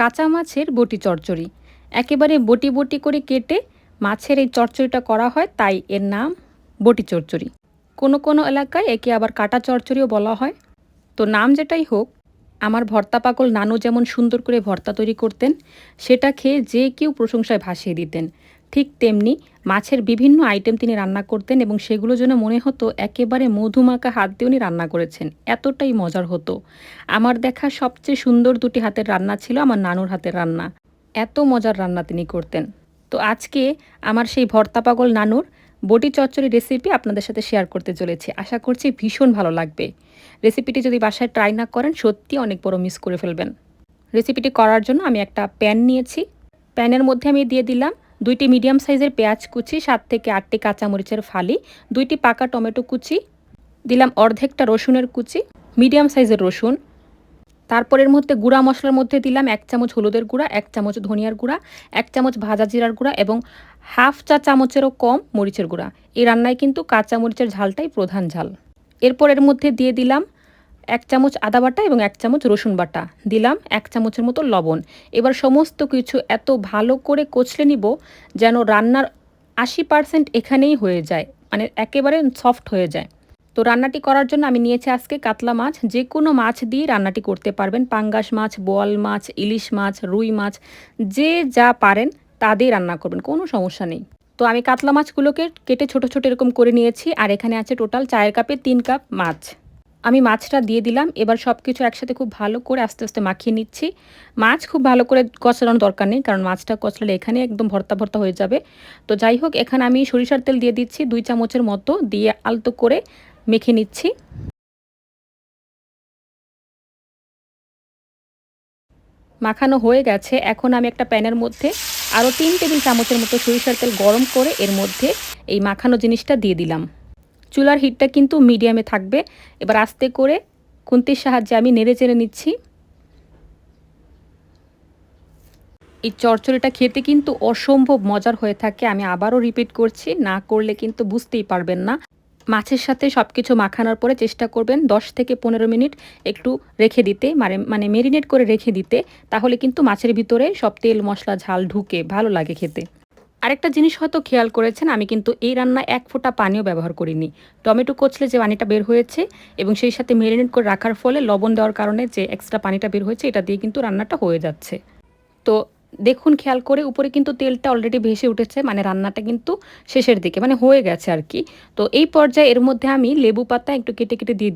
কাঁচা মাছের বটি চচ্চড়ি একেবারে বটি বটি করে কেটে মাছের এই চচ্চড়িটা করা হয়, তাই এর নাম বটি চচ্চড়ি কোনো কোনো এলাকায় একে আবার কাটা চচ্চড়িও বলা হয়। তো নাম যেটাই হোক, আমার ভর্তা পাকল নানু যেমন সুন্দর করে ভর্তা তৈরি করতেন, সেটা খেয়ে যে কেউ প্রশংসায় ভাসিয়ে দিতেন। ঠিক তেমনি মাছের বিভিন্ন আইটেম তিনি রান্না করতেন এবং সেগুলো যেন মনে হতো একেবারে মধুমাখা হাত দিয়ে উনি রান্না করেছেন। এতটাই মজার হতো। আমার দেখা সবচেয়ে সুন্দর দুটি হাতের রান্না ছিল আমার নানুর হাতের রান্না। এত মজার রান্না তিনি করতেন। তো আজকে আমার সেই ভর্তা পাগল নানুর বটি চচ্চড়ি রেসিপি আপনাদের সাথে শেয়ার করতে চলেছি। আশা করছি ভীষণ ভালো লাগবে। রেসিপিটি যদি বাসায় ট্রাই না করেন, সত্যি অনেক বড় মিস করে ফেলবেন। রেসিপিটি করার জন্য আমি একটা প্যান নিয়েছি। প্যানের মধ্যে আমি দিয়ে দিলাম দুইটি মিডিয়াম সাইজের পেঁয়াজ কুচি, সাত থেকে আটটি কাঁচামরিচের ফালি, দুইটি পাকা টমেটো কুচি, দিলাম অর্ধেকটা রসুনের কুচি, মিডিয়াম সাইজের রসুন। তারপরের মধ্যে গুঁড়া মশলার মধ্যে দিলাম এক চামচ হলুদের গুঁড়া, এক চামচ ধনিয়ার গুঁড়া, এক চামচ ভাজা জিরার গুঁড়া এবং হাফ চা চামচেরও কম মরিচের গুঁড়া। এই রান্নায় কিন্তু কাঁচা মরিচের ঝালটাই প্রধান ঝাল। এরপর এর মধ্যে দিয়ে দিলাম এক চামচ আদা বাটা এবং এক চামচ রসুন বাটা। দিলাম এক চামচের মতো লবণ। এবার সমস্ত কিছু এত ভালো করে কচলে নিব যেন রান্নার আশি পার্সেন্ট এখানেই হয়ে যায় মানে একেবারে সফট হয়ে যায়। তো রান্নাটি করার জন্য আমি নিয়েছি আজকে কাতলা মাছ। যে কোনো মাছ দিয়ে রান্নাটি করতে পারবেন। পাঙ্গাস মাছ, বোয়াল মাছ, ইলিশ মাছ, রুই মাছ, যে যা পারেন তা দিয়ে রান্না করবেন, কোনো সমস্যা নেই। তো আমি কাতলা মাছগুলোকে কেটে ছোট ছোট এরকম করে নিয়েছি। আর এখানে আছে টোটাল চায়ের কাপে তিন কাপ মাছ। আমি মাছটা দিয়ে দিলাম, এবার সব কিছু একসাথে খুব ভালো করে আস্তে আস্তে মাখিয়ে নিচ্ছি। মাছ খুব ভালো করে কচলানোর দরকার নেই, কারণ মাছটা কচলালে এখানে একদম ভর্তা ভর্তা হয়ে যাবে। তো যাই হোক, এখানে আমি সরিষার তেল দিয়ে দিচ্ছি, দুই চামচের মতো দিয়ে আলতো করে মেখে নিচ্ছি। মাখানো হয়ে গেছে, এখন আমি একটা প্যানের মধ্যে আরও তিন টেবিল চামচের মতো সরিষার তেল গরম করে এর মধ্যে এই মাখানো জিনিসটা দিয়ে দিলাম। চুলার হিটটা কিন্তু মিডিয়ামে থাকবে। এবার আস্তে করে খুন্তির সাহায্যে আমি নেড়ে চেড়ে নিচ্ছি। এই চরচড়িটা খেতে কিন্তু অসম্ভব মজার হয়ে থাকে, আমি আবারও রিপিট করছি, না করলে কিন্তু বুঝতেই পারবেন না। মাছের সাথে সব কিছু মাখানোর পরে চেষ্টা করবেন 10 থেকে পনেরো মিনিট একটু রেখে দিতে মানে মানে মেরিনেট করে রেখে দিতে, তাহলে কিন্তু মাছের ভিতরে সব তেল মশলা ঝাল ঢুকে, ভালো লাগে খেতে। আরেকটা জিনিস হয়তো খেয়াল করেছেন, আমি কিন্তু এই রান্না এক ফোঁটা পানিও ব্যবহার করিনি। টমেটো কচলে যে পানিটা বের হয়েছে এবং সেই সাথে মেরিনেট করে রাখার ফলে লবণ দেওয়ার কারণে যে এক্সট্রা পানিটা বের হয়েছে, এটা দিয়ে কিন্তু রান্নাটা হয়ে যাচ্ছে। তো দেখুন, খেয়াল করে উপরে কিন্তু তেলটা অলরেডি ভেসে উঠেছে মানে রান্নাটা কিন্তু শেষের দিকে মানে হয়ে গেছে আর কি। তো এই পর্যায়ে এর মধ্যে আমি লেবু পাতা একটু কেটে কেটে দিয়ে